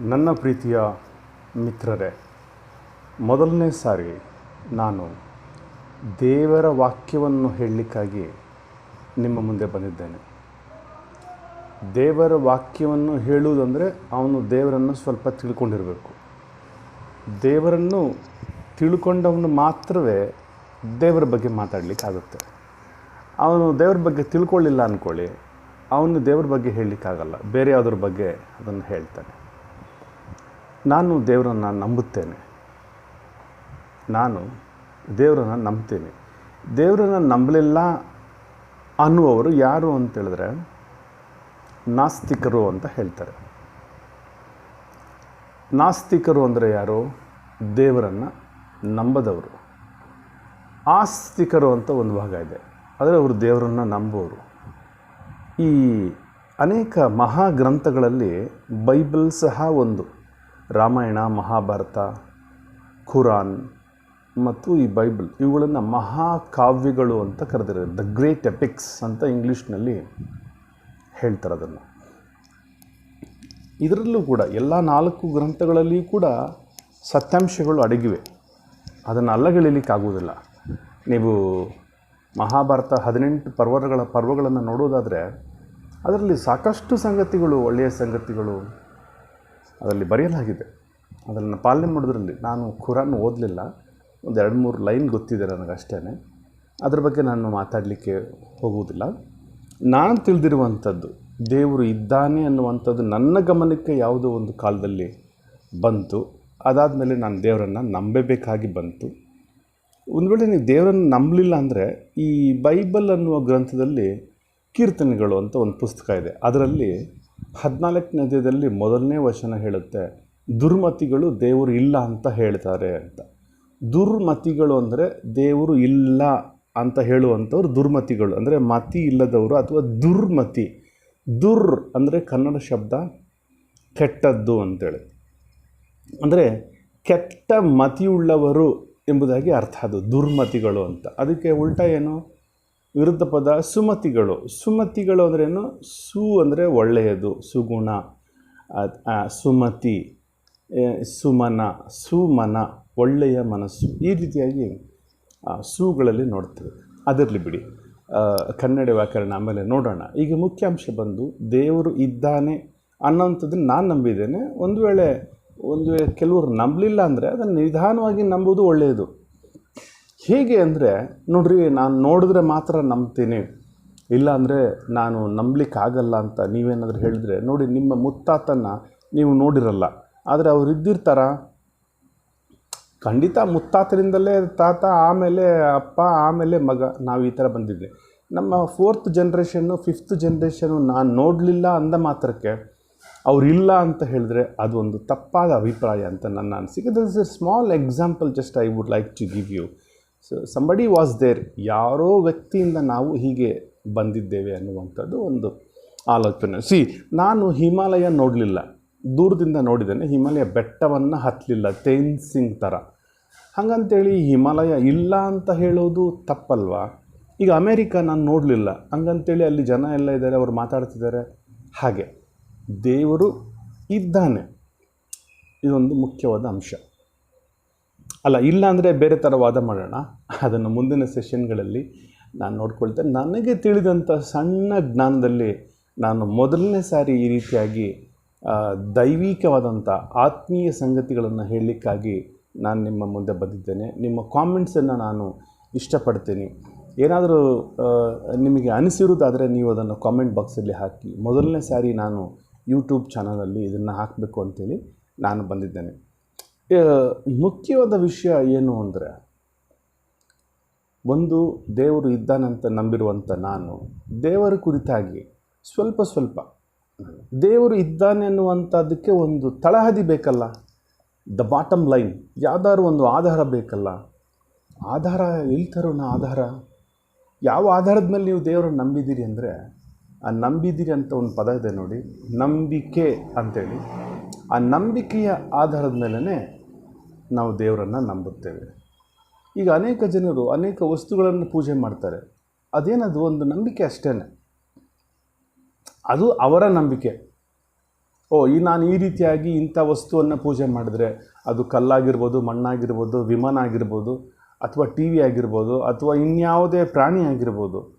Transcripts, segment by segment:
ನನ್ನ ಪ್ರೀತಿಯ ಮಿತ್ರರೇ, ಮೊದಲನೇ ಸಾರಿ ನಾನು ದೇವರ ವಾಕ್ಯವನ್ನು ಹೇಳಲಿಕ್ಕಾಗಿ ನಿಮ್ಮ ಮುಂದೆ ಬಂದಿದ್ದೇನೆ. ದೇವರ ವಾಕ್ಯವನ್ನು ಹೇಳುವುದಂದರೆ ಅವನು ದೇವರನ್ನು ಸ್ವಲ್ಪ ತಿಳ್ಕೊಂಡಿರಬೇಕು. ದೇವರನ್ನು ತಿಳ್ಕೊಂಡವನು ಮಾತ್ರವೇ ದೇವರ ಬಗ್ಗೆ ಮಾತಾಡಲಿಕ್ಕಾಗುತ್ತೆ. ಅವನು ದೇವರ ಬಗ್ಗೆ ತಿಳ್ಕೊಳ್ಳಿಲ್ಲ ಅಂದ್ಕೊಳ್ಳಿ ಅವನು ದೇವರ ಬಗ್ಗೆ ಹೇಳಲಿಕ್ಕಾಗಲ್ಲ, ಬೇರೆ ಯಾವುದ್ರ ಬಗ್ಗೆ ಅದನ್ನು ಹೇಳ್ತಾನೆ. ನಾನು ದೇವರನ್ನು ನಂಬುತ್ತೇನೆ. ನಾನು ದೇವರನ್ನು ನಂಬ್ತೀನಿ. ದೇವರನ್ನು ನಂಬಲಿಲ್ಲ ಅನ್ನುವರು ಯಾರು ಅಂತೇಳಿದ್ರೆ ನಾಸ್ತಿಕರು ಅಂತ ಹೇಳ್ತಾರೆ. ನಾಸ್ತಿಕರು ಅಂದರೆ ಯಾರು? ದೇವರನ್ನು ನಂಬದವರು. ಆಸ್ತಿಕರು ಅಂತ ಒಂದು ಭಾಗ ಇದೆ. ಆದರೆ ಅವರು ದೇವರನ್ನು ನಂಬುವರು ಈ ಅನೇಕ ಮಹಾಗ್ರಂಥಗಳಲ್ಲಿ ಬೈಬಲ್ ಸಹ ಒಂದು. ರಾಮಾಯಣ, ಮಹಾಭಾರತ, ಖುರಾನ್ ಮತ್ತು ಈ ಬೈಬಲ್ ಇವುಗಳನ್ನು ಮಹಾಕಾವ್ಯಗಳು ಅಂತ ಕರೆದಿರೋದು ದ ಗ್ರೇಟ್ ಎಪಿಕ್ಸ್ ಅಂತ ಇಂಗ್ಲೀಷ್ನಲ್ಲಿ ಹೇಳ್ತಾರೆ ಅದನ್ನು. ಇದರಲ್ಲೂ ಕೂಡ ಎಲ್ಲ ನಾಲ್ಕು ಗ್ರಂಥಗಳಲ್ಲಿಯೂ ಕೂಡ ಸತ್ಯಾಂಶಗಳು ಅಡಗಿವೆ. ಅದನ್ನು ಅಲ್ಲಗಳಿಲಿಕ್ಕಾಗುವುದಿಲ್ಲ ನೀವು ಮಹಾಭಾರತ ಹದಿನೆಂಟು ಪರ್ವಗಳ ಪರ್ವಗಳನ್ನು ನೋಡೋದಾದರೆ ಅದರಲ್ಲಿ ಸಾಕಷ್ಟು ಸಂಗತಿಗಳು, ಒಳ್ಳೆಯ ಸಂಗತಿಗಳು ಅದರಲ್ಲಿ ಬರೆಯಲಾಗಿದೆ. ಅದನ್ನು ಪಾಲನೆ ಮಾಡೋದ್ರಲ್ಲಿ ನಾನು ಖುರಾನ್ ಓದಲಿಲ್ಲ. ಒಂದು ಎರಡು ಮೂರು ಲೈನ್ ಗೊತ್ತಿದೆ ನನಗೆ ನನಗಷ್ಟೇ ಅದ್ರ ಬಗ್ಗೆ ನಾನು ಮಾತಾಡಲಿಕ್ಕೆ ಹೋಗುವುದಿಲ್ಲ. ನಾನು ತಿಳಿದಿರುವಂಥದ್ದು, ದೇವರು ಇದ್ದಾನೆ ಅನ್ನುವಂಥದ್ದು ನನ್ನ ಗಮನಕ್ಕೆ ಯಾವುದೋ ಒಂದು ಕಾಲದಲ್ಲಿ ಬಂತು. ಅದಾದ ಮೇಲೆ ನಾನು ದೇವರನ್ನು ನಂಬಬೇಕಾಗಿ ಬಂತು. ಒಂದು ವೇಳೆ ನೀವು ದೇವರನ್ನು ನಂಬಲಿಲ್ಲ ಅಂದರೆ ಈ ಬೈಬಲ್ ಅನ್ನುವ ಗ್ರಂಥದಲ್ಲಿ ಕೀರ್ತನೆಗಳು ಅಂತ ಒಂದು ಪುಸ್ತಕ ಇದೆ. ಅದರಲ್ಲಿ ಹದಿನಾಲ್ಕನೇ ಅಧ್ಯಾಯದಲ್ಲಿ ಮೊದಲನೇ ವಚನ ಹೇಳುತ್ತೆ, ದುರ್ಮತಿಗಳು ದೇವರು ಇಲ್ಲ ಅಂತ ಹೇಳ್ತಾರೆ ಅಂತ. ದುರ್ಮತಿಗಳು ಅಂದರೆ ದೇವರು ಇಲ್ಲ ಅಂತ ಹೇಳುವಂಥವ್ರು ದುರ್ಮತಿಗಳು, ಅಂದರೆ ಮತಿ ಇಲ್ಲದವರು ಅಥವಾ ದುರ್ಮತಿ. ದುರ್ ಅಂದರೆ ಕನ್ನಡ ಶಬ್ದ ಕೆಟ್ಟದ್ದು ಅಂತೇಳಿ. ಅಂದರೆ ಕೆಟ್ಟ ಮತಿಯುಳ್ಳವರು ಎಂಬುದಾಗಿ ಅರ್ಥ ಅದು, ದುರ್ಮತಿಗಳು ಅಂತ. ಅದಕ್ಕೆ ಉಲ್ಟಾ ಏನು? ವಿರುದ್ಧ ಪದ ಸುಮತಿಗಳು. ಸುಮತಿಗಳು ಅಂದ್ರೇನು ಸು ಅಂದರೆ ಒಳ್ಳೆಯದು, ಸುಗುಣ. ಸುಮತಿ ಸುಮನ ಸುಮನ, ಒಳ್ಳೆಯ ಮನಸ್ಸು. ಈ ರೀತಿಯಾಗಿ ಸುಗಳಲ್ಲಿ ನೋಡ್ತೇವೆ. ಅದರಲ್ಲಿ ಬಿಡಿ. ಕನ್ನಡ ವ್ಯಾಕರಣ ಆಮೇಲೆ ನೋಡೋಣ. ಈಗ ಮುಖ್ಯಾಂಶ ಬಂದು, ದೇವರು ಇದ್ದಾನೆ ಅನ್ನೋಂಥದ್ದನ್ನು ನಾನು ನಂಬಿದ್ದೇನೆ. ಒಂದು ವೇಳೆ ಒಂದು ವೇಳೆ ಕೆಲವರು ನಂಬಲಿಲ್ಲ ಅಂದರೆ ಅದನ್ನು ನಿಧಾನವಾಗಿ ನಂಬುವುದು ಒಳ್ಳೆಯದು. ಹೇಗೆ ಅಂದರೆ, ನೋಡ್ರಿ, ನಾನು ನೋಡಿದ್ರೆ ಮಾತ್ರ ನಂಬ್ತೀನಿ. ಇಲ್ಲ ಅಂದರೆ ನಾನು ನಂಬಲಿಕ್ಕಾಗಲ್ಲ ಅಂತ ನೀವೇನಾದರೂ ಹೇಳಿದ್ರೆ, ನೋಡಿ, ನಿಮ್ಮ ಮುತ್ತಾತನ ನೀವು ನೋಡಿರಲ್ಲ. ಆದರೆ ಅವ್ರು ಇದ್ದಿರ್ತಾರ? ಖಂಡಿತ ಮುತ್ತಾತರಿಂದಲೇ ತಾತ, ಆಮೇಲೆ ಅಪ್ಪ, ಆಮೇಲೆ ಮಗ, ನಾವು ಈ ಥರ ಬಂದಿದ್ವಿ. ನಮ್ಮ ಫೋರ್ತ್ ಜನ್ರೇಷನ್ನು ಫಿಫ್ತ್ ಜನ್ರೇಷನ್ನು ನಾನು ನೋಡಲಿಲ್ಲ ಅಂದ ಮಾತ್ರಕ್ಕೆ ಅವರಿಲ್ಲ ಅಂತ ಹೇಳಿದ್ರೆ ಅದು ಒಂದು ತಪ್ಪಾದ ಅಭಿಪ್ರಾಯ ಅಂತ ನನ್ನ ಅನಿಸಿಕೆ. This is a small example just I would like to give you so somebody was there ಯಾರೋ ವ್ಯಕ್ತಿಯಿಂದ ನಾವು ಹೀಗೆ ಬಂದಿದ್ದೇವೆ ಅನ್ನುವಂಥದ್ದು ಒಂದು ಆಲೋಚನೆ. ಸಿ ನಾನು ಹಿಮಾಲಯ ನೋಡಲಿಲ್ಲ. ದೂರದಿಂದ ನೋಡಿದ್ದೇನೆ. ಹಿಮಾಲಯ ಬೆಟ್ಟವನ್ನು ಹತ್ತಲಿಲ್ಲ ತೇನ್ಸಿಂಗ್ ಥರ ಹಾಗಂತೇಳಿ ಹಿಮಾಲಯ ಇಲ್ಲ ಅಂತ ಹೇಳೋದು ತಪ್ಪಲ್ವಾ? ಈಗ ಅಮೇರಿಕ ನಾನು ನೋಡಲಿಲ್ಲ. ಹಂಗಂತೇಳಿ ಅಲ್ಲಿ ಜನ ಎಲ್ಲ ಇದ್ದಾರೆ, ಅವರು ಮಾತಾಡ್ತಿದ್ದಾರೆ. ಹಾಗೆ ದೇವರು ಇದ್ದಾನೆ. ಇದೊಂದು ಮುಖ್ಯವಾದ ಅಂಶ. ಅಲ್ಲ, ಇಲ್ಲ ಅಂದರೆ ಬೇರೆ ಥರ ವಾದ ಮಾಡೋಣ. ಅದನ್ನು ಮುಂದಿನ ಸೆಷನ್ಗಳಲ್ಲಿ ನಾನು ನೋಡ್ಕೊಳ್ತೇನೆ. ನನಗೆ ತಿಳಿದಂಥ ಸಣ್ಣ ಜ್ಞಾನದಲ್ಲಿ ನಾನು ಮೊದಲನೇ ಸಾರಿ ಈ ರೀತಿಯಾಗಿ ದೈವಿಕವಾದಂಥ ಆತ್ಮೀಯ ಸಂಗತಿಗಳನ್ನು ಹೇಳಲಿಕ್ಕಾಗಿ ನಾನು ನಿಮ್ಮ ಮುಂದೆ ಬಂದಿದ್ದೇನೆ. ನಿಮ್ಮ ಕಾಮೆಂಟ್ಸನ್ನು ನಾನು ಇಷ್ಟಪಡ್ತೀನಿ. ಏನಾದರೂ ನಿಮಗೆ ಅನಿಸಿರುವುದಾದರೆ ನೀವು ಅದನ್ನು ಕಾಮೆಂಟ್ ಬಾಕ್ಸಲ್ಲಿ ಹಾಕಿ. ಮೊದಲನೇ ಸಾರಿ ನಾನು ಯೂಟ್ಯೂಬ್ ಚಾನಲಲ್ಲಿ ಇದನ್ನು ಹಾಕಬೇಕು ಅಂತೇಳಿ ನಾನು ಬಂದಿದ್ದೇನೆ. ಮುಖ್ಯವಾದ ವಿಷಯ ಏನು ಅಂದರೆ, ಒಂದು ದೇವರು ಇದ್ದಾನಂತ ನಂಬಿರುವಂಥ ನಾನು ದೇವರ ಕುರಿತಾಗಿ ಸ್ವಲ್ಪ ಸ್ವಲ್ಪ, ದೇವರು ಇದ್ದಾನೆ ಅನ್ನುವಂಥದ್ದಕ್ಕೆ ಒಂದು ತಳಹದಿ ಬೇಕಲ್ಲ ದ ಬಾಟಮ್ ಲೈನ್ ಯಾವ್ದಾದ್ರು ಒಂದು ಆಧಾರ ಬೇಕಲ್ಲ. ಆಧಾರ ಎಲ್ಲಿ ಆಧಾರ? ಯಾವ ಆಧಾರದ ಮೇಲೆ ನೀವು ದೇವರನ್ನು ನಂಬಿದ್ದೀರಿ ಅಂದರೆ, ಆ ನಂಬಿದ್ದೀರಿ ಅಂತ ಒಂದು ಪದ ಇದೆ ನೋಡಿ, ನಂಬಿಕೆ ಅಂತೇಳಿ. ಆ ನಂಬಿಕೆಯ ಆಧಾರದ ಮೇಲೇ ನಾವು ದೇವರನ್ನು ನಂಬುತ್ತೇವೆ. ಈಗ ಅನೇಕ ಜನರು ಅನೇಕ ವಸ್ತುಗಳನ್ನು ಪೂಜೆ ಮಾಡ್ತಾರೆ. ಅದೇನದು ಒಂದು ನಂಬಿಕೆ ಅಷ್ಟೇ ಅದು ಅವರ ನಂಬಿಕೆ. ಓ, ಈ ನಾನು ಈ ರೀತಿಯಾಗಿ ಇಂಥ ವಸ್ತುವನ್ನು ಪೂಜೆ ಮಾಡಿದ್ರೆ ಅದು ಕಲ್ಲಾಗಿರ್ಬೋದು, ಮಣ್ಣಾಗಿರ್ಬೋದು, ವಿಮಾನ ಆಗಿರ್ಬೋದು, ಅಥವಾ ಟಿ ವಿ ಆಗಿರ್ಬೋದು, ಅಥವಾ ಇನ್ಯಾವುದೇ ಪ್ರಾಣಿ ಆಗಿರ್ಬೋದು.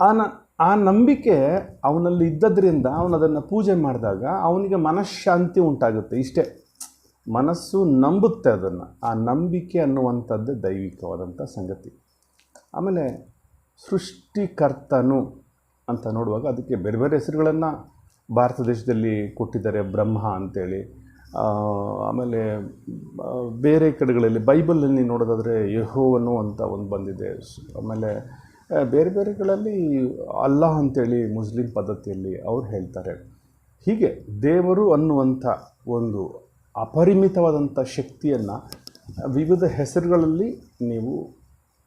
ಆ ನ, ಆ ನಂಬಿಕೆ ಅವನಲ್ಲಿ ಇದ್ದದ್ರಿಂದ ಅವನದನ್ನು ಪೂಜೆ ಮಾಡಿದಾಗ ಅವನಿಗೆ ಮನಃಶಾಂತಿ ಉಂಟಾಗುತ್ತೆ ಇಷ್ಟೇ. ಮನಸ್ಸು ನಂಬುತ್ತೆ ಅದನ್ನು. ಆ ನಂಬಿಕೆ ಅನ್ನುವಂಥದ್ದು ದೈವಿಕವಾದಂಥ ಸಂಗತಿ. ಆಮೇಲೆ ಸೃಷ್ಟಿಕರ್ತನು ಅಂತ ನೋಡುವಾಗ ಅದಕ್ಕೆ ಬೇರೆ ಬೇರೆ ಹೆಸರುಗಳನ್ನು ಭಾರತ ದೇಶದಲ್ಲಿ ಕೊಟ್ಟಿದ್ದಾರೆ ಬ್ರಹ್ಮ ಅಂತೇಳಿ. ಆ, ಆಮೇಲೆ ಬೇರೆ ಕಡೆಗಳಲ್ಲಿ ಬೈಬಲಲ್ಲಿ ನೋಡೋದಾದರೆ ಯಹೋವನು ಅಂತ ಒಂದು ಬಂದಿದೆ. ಆಮೇಲೆ ಬೇರೆ ಬೇರೆಗಳಲ್ಲಿ ಅಲ್ಲಾಹ್ ಅಂತೇಳಿ ಮುಸ್ಲಿಂ ಪದ್ಧತಿಯಲ್ಲಿ ಅವ್ರು ಹೇಳ್ತಾರೆ. ಹೀಗೆ ದೇವರು ಅನ್ನುವಂಥ ಒಂದು ಅಪರಿಮಿತವಾದಂಥ ಶಕ್ತಿಯನ್ನು ವಿವಿಧ ಹೆಸರುಗಳಲ್ಲಿ ನೀವು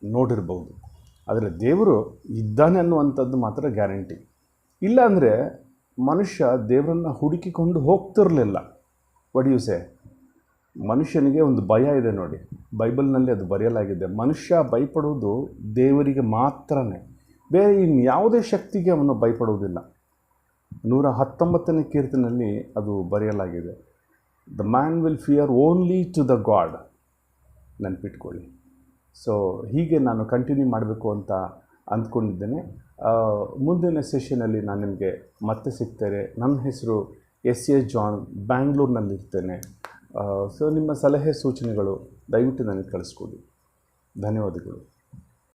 ನೋಡಿರ್ಬೋದು. ಆದರೆ ದೇವರು ಇದ್ದಾನೆ ಅನ್ನುವಂಥದ್ದು ಮಾತ್ರ ಗ್ಯಾರಂಟಿ. ಇಲ್ಲ ಅಂದರೆ ಮನುಷ್ಯ ದೇವರನ್ನು ಹುಡುಕಿಕೊಂಡು ಹೋಗ್ತಿರಲಿಲ್ಲ. ಸೇ ಮನುಷ್ಯನಿಗೆ ಒಂದು ಭಯ ಇದೆ ನೋಡಿ. ಬೈಬಲ್ನಲ್ಲಿ ಅದು ಬರೆಯಲಾಗಿದೆ, ಮನುಷ್ಯ ಭಯಪಡುವುದು ದೇವರಿಗೆ ಮಾತ್ರನೇ. ಬೇರೆ ಇನ್ಯಾವುದೇ ಶಕ್ತಿಗೆ ಅವನು ಭಯಪಡುವುದಿಲ್ಲ. ನೂರ ಹತ್ತೊಂಬತ್ತನೇ ಕೀರ್ತನಲ್ಲಿ ಅದು ಬರೆಯಲಾಗಿದೆ. The man will fear only to the God ನೆನಪಿಟ್ಕೊಳ್ಳಿ. So ಹೀಗೆ ನಾನು ಕಂಟಿನ್ಯೂ ಮಾಡಬೇಕು ಅಂತ ಅಂದ್ಕೊಂಡಿದ್ದೇನೆ. ಮುಂದಿನ ಸೆಷನಲ್ಲಿ ನಾನು ನಿಮಗೆ ಮತ್ತೆ ಸಿಗ್ತೇನೆ. ನನ್ನ ಹೆಸರು ಎಸ್ ಎ ಜಾನ್ ಬ್ಯಾಂಗ್ಳೂರ್ನಲ್ಲಿರ್ತೇನೆ ಸೊ ನಿಮ್ಮ ಸಲಹೆ ಸೂಚನೆಗಳು ದಯವಿಟ್ಟು ನನಗೆ ಕಳಿಸ್ಕೊಡಿ. ಧನ್ಯವಾದಗಳು.